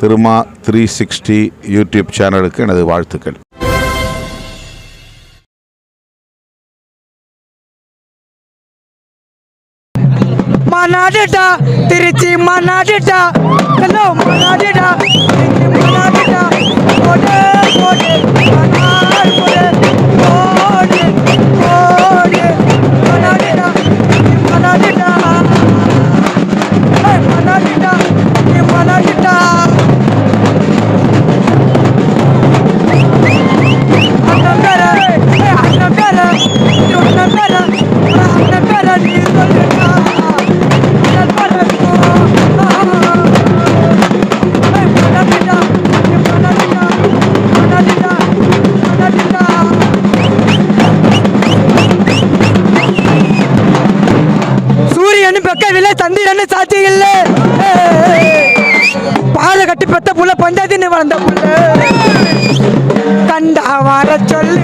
Thiruma three sixty YouTube சேனலுக்கு எனது வாழ்த்துக்கள். மனாடிட்டா திருச்சி மனாடிட்டா ஹலோ மனாடிட்டா திருச்சி என்ன சந்திரன் சாத்தி இல்ல. பாலை கட்டி பெத்த புள்ள பஞ்சாயத்து வளர்ந்த புள்ள. கண்டா வர சொல்லு.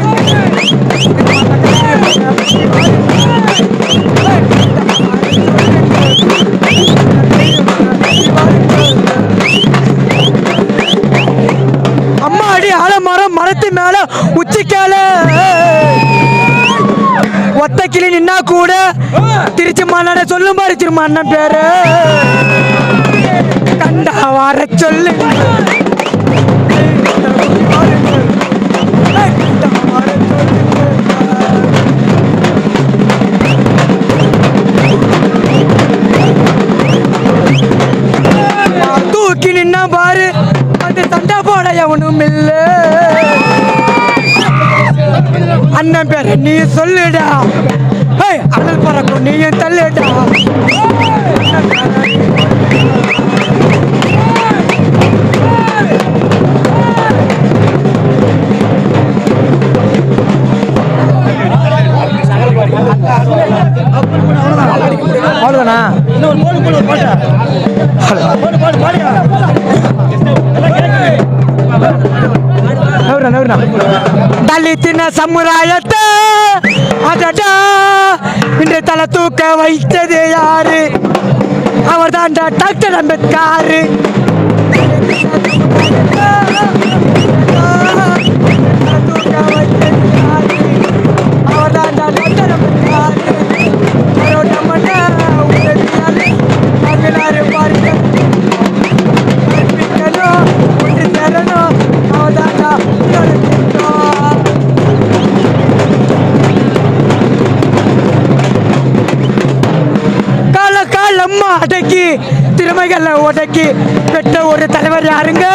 கிளி நின்னா கூட திருச்சி மாநாட சொல்லும் பாரு திரும்ப அண்ணன் பேரு. கண்டா வார சொல்லு. தூக்கி நின்னா பாரு அது சண்டை போட எவனும் இல்லை அண்ணன் பேர நீ சொல்லுடா. ஏய் அனல் பறக்கும் நீயும் தள்ளுடா. அவ்வளோதானா தலித்தின சமுதாயத்தை அதடா இன்று தலை தூக்க வைத்தது யாரு? அவர் தான் டாக்டர் அம்பேத்கர். அம்மா அடக்கி திறமைகளை உடக்கி பெற்ற ஒரு தலைவர் யாருங்க?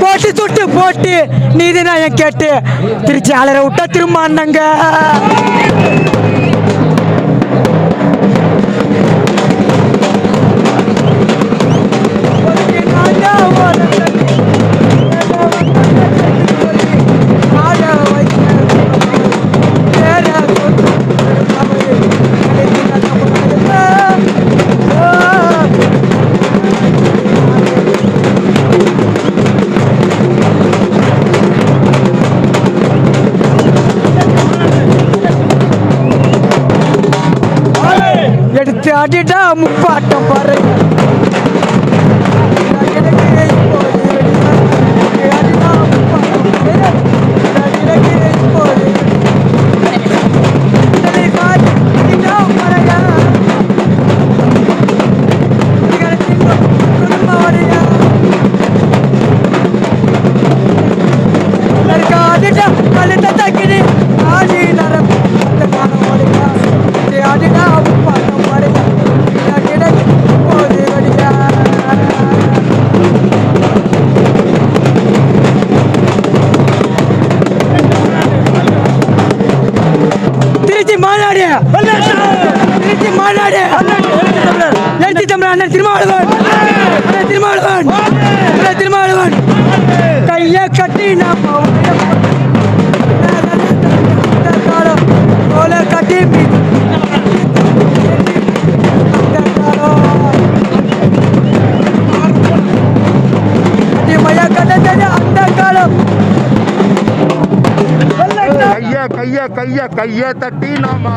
போட்டு சுட்டு போட்டு நீதி நாயம் கேட்டு திருச்சி அலற விட்டா திரும்ப அண்ணங்க அடிடா முப்பாட்டம் பாரு எழுச்சி தமிழ் அண்ணன் திருமாவளவன் அண்ணன் திருமாவளவன் அண்ணன் திருமாவளவன் கைய கட்டி நாம் கோல கட்டி மய கட்டது அந்த காலம் கைய கைய கைய கைய தட்டி நாம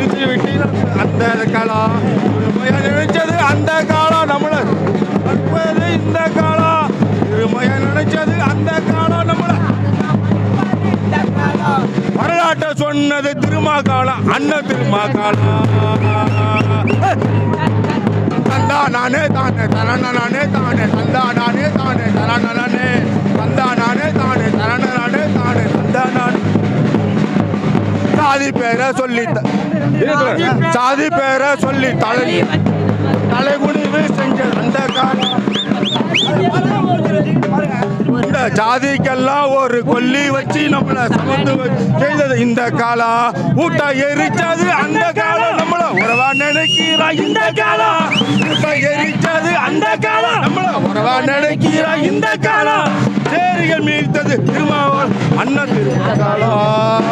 வீச்சு பொத்தி அந்த காலம். நினைச்சது அந்த காலம் நம்மள அற்பது இந்த காலம். இருமையா நினைச்சது அந்த காலம் நம்மள வரலாற்றை சொன்னது திருமா காலம் அண்ணன் திருமா காலம். தந்தா நானே தானே தரண நானே தானே தந்தா நானே தானே தரண நானே தந்தா நானே தானே தரண நானே தானே சாதி பேரை சொல்லி சாதி பேரை சொல்லி தலை தலைகுனிவு செஞ்ச அந்த காலம் இந்த ஜாதிக்கெல்லாம் ஒரு கொல்லி வச்சு நம்மள சமந்து செய்தது இந்த காலம் ஊட்ட எரிச்சது அந்த காலம் நம்மள உறவா நினைக்கிறா இந்த காலம் ஊட்ட எரிச்சது அந்த காலம் நம்மள உறவா நினைக்கிறா இந்த காலம் சேரிகள் மீழ்த்தது திருமாவளவன் அண்ணன் திருமா காலம்